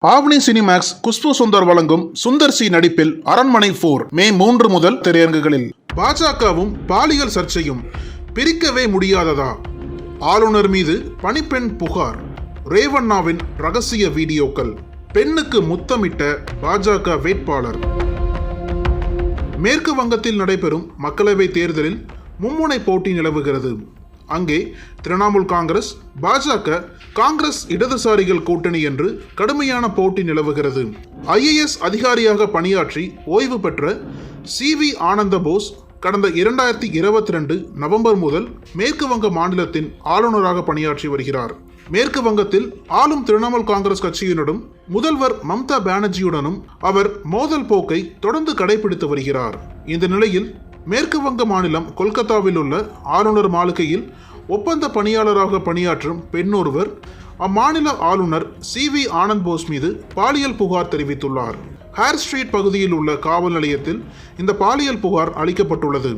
ஆவணி Cinemax Khushbu Sundar வழங்கும் Sundar C நடிப்பில் அரண்மனை போர் மே மூன்று முதல் திரையரங்குகளில். பாஜகவும் பாலியல் சர்ச்சையும் பிரிக்கவே முடியாததா? ஆளுநர் மீது பணிப்பெண் புகார் ரேவண்ணாவின் ரகசிய வீடியோக்கள் பெண்ணுக்கு முத்தமிட்ட பாஜக வேட்பாளர். மேற்கு வங்கத்தில் நடைபெறும் மக்களவைத் தேர்தலில் மும்முனை போட்டி நிலவுகிறது. அங்கே திரிணாமுல் காங்கிரஸ் பாஜக காங்கிரஸ் இடதுசாரிகள் கூட்டணி என்று கடுமையான போட்டி நிலவுகிறது. ஐஏஎஸ் அதிகாரியாக பணியாற்றி ஓய்வு பெற்ற சி வி ஆனந்த போஸ் கடந்த இரண்டாயிரத்தி இருபத்தி ரெண்டு நவம்பர் முதல் மேற்கு வங்க மாநிலத்தின் ஆளுநராக பணியாற்றி வருகிறார். மேற்கு வங்கத்தில் ஆளும் திரிணாமுல் காங்கிரஸ் கட்சியினரும் முதல்வர் மம்தா பானர்ஜியுடனும் அவர் மோதல் போக்கை தொடர்ந்து கடைபிடித்து வருகிறார். இந்த நிலையில் மேற்கு வங்க மாநிலம் கொல்கத்தாவில் உள்ள ஆளுநர் மாளிகையில் ஒப்பந்த பணியாளராக பணியாற்றும் பெண் ஒருவர் அம்மாநில ஆளுநர் சி வி ஆனந்த் போஸ் மீது பாலியல் புகார் தெரிவித்துள்ளார். ஹேர் ஸ்ட்ரீட் பகுதியில் உள்ள காவல் நிலையத்தில் இந்த பாலியல் புகார் அளிக்கப்பட்டுள்ளது.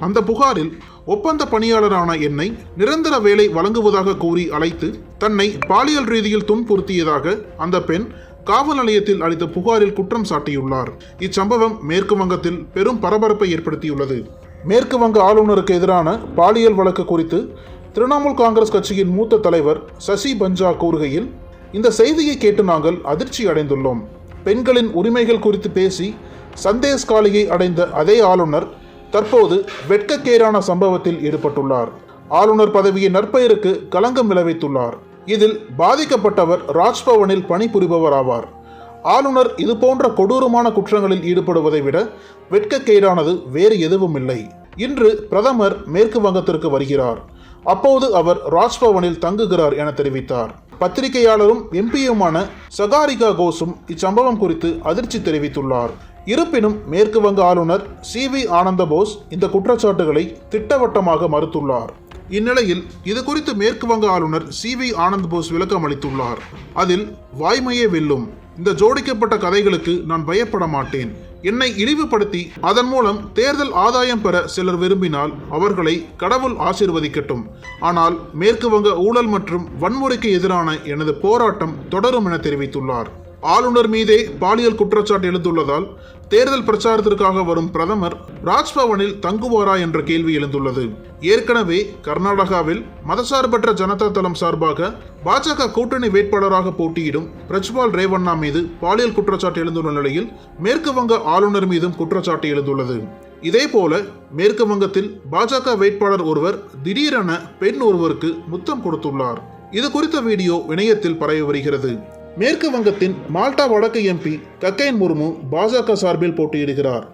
அந்த புகாரில் ஒப்பந்த பணியாளரான என்னை நிரந்தர வேலை வழங்குவதாக கூறி அழைத்து தன்னை பாலியல் ரீதியில் துன்புறுத்தியதாக அந்த பெண் காவல் நிலையத்தில் அளித்த புகாரில் குற்றம் சாட்டியுள்ளார். இச்சம்பவம் மேற்கு வங்கத்தில் பெரும் பரபரப்பை ஏற்படுத்தியுள்ளது. மேற்கு வங்க ஆளுநருக்கு எதிரான பாலியல் வழக்கு குறித்து திரிணாமுல் காங்கிரஸ் கட்சியின் மூத்த தலைவர் சசி பஞ்சா கூறுகையில் இந்த செய்தியை கேட்டு நாங்கள் அதிர்ச்சி அடைந்துள்ளோம். பெண்களின் உரிமைகள் குறித்து பேசி சந்தேஷ் காலியை அடைந்த அதே ஆளுநர் தற்போது வெட்கக்கேரான சம்பவத்தில் ஈடுபட்டுள்ளார். ஆளுநர் பதவியின் நற்பெயருக்கு களங்கம் விளைவித்துள்ளார். இதில் பாதிக்கப்பட்டவர் ராஜ்பவனில் பணிபுரிபவர் ஆவார் ஆளுநர் இதுபோன்ற கொடூரமான குற்றங்களில் ஈடுபடுவதை விட வெட்கக்கேடானது வேறு எதுவும் இல்லை இன்று பிரதமர் மேற்கு வங்கத்திற்கு வருகிறார். அப்போது அவர் ராஜ்பவனில் தங்குகிறார் என தெரிவித்தார். பத்திரிகையாளரும் எம்பியுமான சகாரிகா கோஸும் இச்சம்பவம் குறித்து அதிர்ச்சி தெரிவித்துள்ளார். இருப்பினும் மேற்கு வங்க ஆளுநர் சி வி ஆனந்த போஸ் இந்த குற்றச்சாட்டுகளை திட்டவட்டமாக மறுத்துள்ளார். இந்நிலையில் இது குறித்து மேற்கு வங்க ஆளுநர் சி வி ஆனந்த் போஸ் விளக்கம் அளித்துள்ளார். அதில் வாய்மையே வெல்லும். இந்த ஜோடிக்கப்பட்ட கதைகளுக்கு நான் பயப்பட மாட்டேன். என்னை இழிவுபடுத்தி அதன் மூலம் தேர்தல் ஆதாயம் பெற சிலர் விரும்பினால் அவர்களை கடவுள் ஆசிர்வதிக்கட்டும். ஆனால் மேற்கு வங்க ஊழல் மற்றும் வன்முறைக்கு எதிரான எனது போராட்டம் தொடரும் என தெரிவித்துள்ளார். ஆளுநர் மீதே பாலியல் குற்றச்சாட்டு எழுந்துள்ளதால் தேர்தல் பிரச்சாரத்திற்காக வரும் பிரதமர் ராஜ்பவனில் தங்குவாரா என்ற கேள்வி எழுந்துள்ளது. ஏற்கனவே கர்நாடகாவில் மதசார்பற்ற ஜனதா தளம் சார்பாக பாஜக கூட்டணி வேட்பாளராக போட்டியிடும் பிரஜ்பால் ரேவண்ணா மீது பாலியல் குற்றச்சாட்டு எழுந்துள்ள நிலையில் மேற்கு வங்க ஆளுநர் மீதும் குற்றச்சாட்டு எழுந்துள்ளது. இதேபோல மேற்கு வங்கத்தில் பாஜக வேட்பாளர் ஒருவர் திடீரென பெண் ஒருவருக்கு முத்தம் கொடுத்துள்ளார். இது குறித்த வீடியோ இணையத்தில் பரவி வருகிறது. மேற்கு வங்கத்தின் மால்டா வடக்கு எம்பி கக்கைன் முர்மு பாஜக சார்பில் போட்டியிடுகிறார்.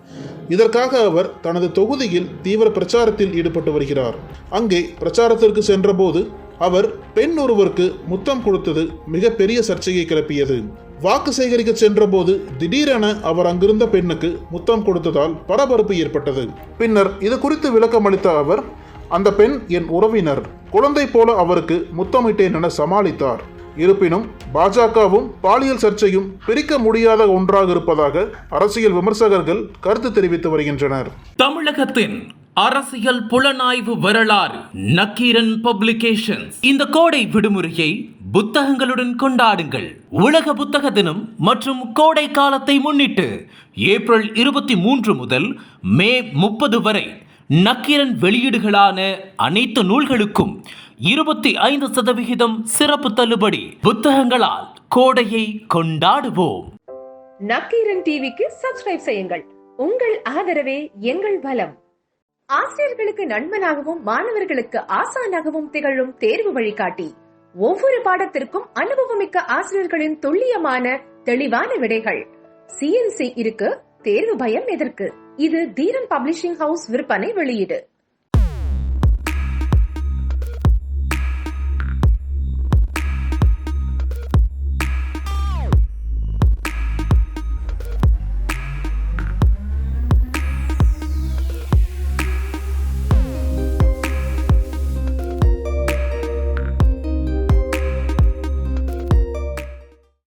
இதற்காக அவர் தனது தொகுதியில் தீவிர பிரச்சாரத்தில் ஈடுபட்டு வருகிறார். அங்கே பிரச்சாரத்திற்கு சென்றபோது அவர் பெண் ஒருவருக்கு முத்தம் கொடுத்தது மிகப்பெரிய சர்ச்சையை கிளப்பியது. வாக்கு சேகரிக்க சென்றபோது திடீரென அவர் அங்கிருந்த பெண்ணுக்கு முத்தம் கொடுத்ததால் பரபரப்பு ஏற்பட்டது. பின்னர் இது குறித்து விளக்கம் அளித்த அவர் அந்த பெண் என் உறவினர். குழந்தை போல அவருக்கு முத்தமிட்டேன் என சமாளித்தார். இருப்பினும் பாஜகவும் பாலியல் சர்ச்சையும் பிரிக்க முடியாத ஒன்றாக இருப்பதாக அரசியல் விமர்சகர்கள் கருத்து தெரிவித்து வருகின்றனர். தமிழகத்தின் அரசியல் புலனாய்வு வரலாறு நக்கீரன் பப்ளிகேஷன்ஸ். இந்த கோடை விடுமுறையை புத்தகங்களுடன் கொண்டாடுங்கள். உலக புத்தக தினம் மற்றும் கோடை காலத்தை முன்னிட்டு ஏப்ரல் இருபத்தி மூன்று முதல் மே முப்பது வரை நக்கீரன் வெளியீடுகளான அனைத்து நூல்களுக்கும் இருபத்தி ஐந்து சதவிகிதம் சிறப்பு தள்ளுபடி புத்தகங்களால் கோடையை கொண்டாடுவோம். நக்கீரன் டிவிக்கு சப்ஸ்கிரைப் செய்யுங்கள். உங்கள் ஆதரவே எங்கள் பலம். ஆசிரியர்களுக்கு நண்பனாகவும் மாணவர்களுக்கு ஆசானாகவும் திகழும் தேர்வு வழிகாட்டி. ஒவ்வொரு பாடத்திற்கும் அனுபவமிக்க ஆசிரியர்களின் துல்லியமான தெளிவான விடைகள். சிஎன்சி இருக்கு தேர்வு பயம் எதற்கு? இது தீரன் பப்ளிஷிங் ஹவுஸ் விற்பனை வெளியீடு.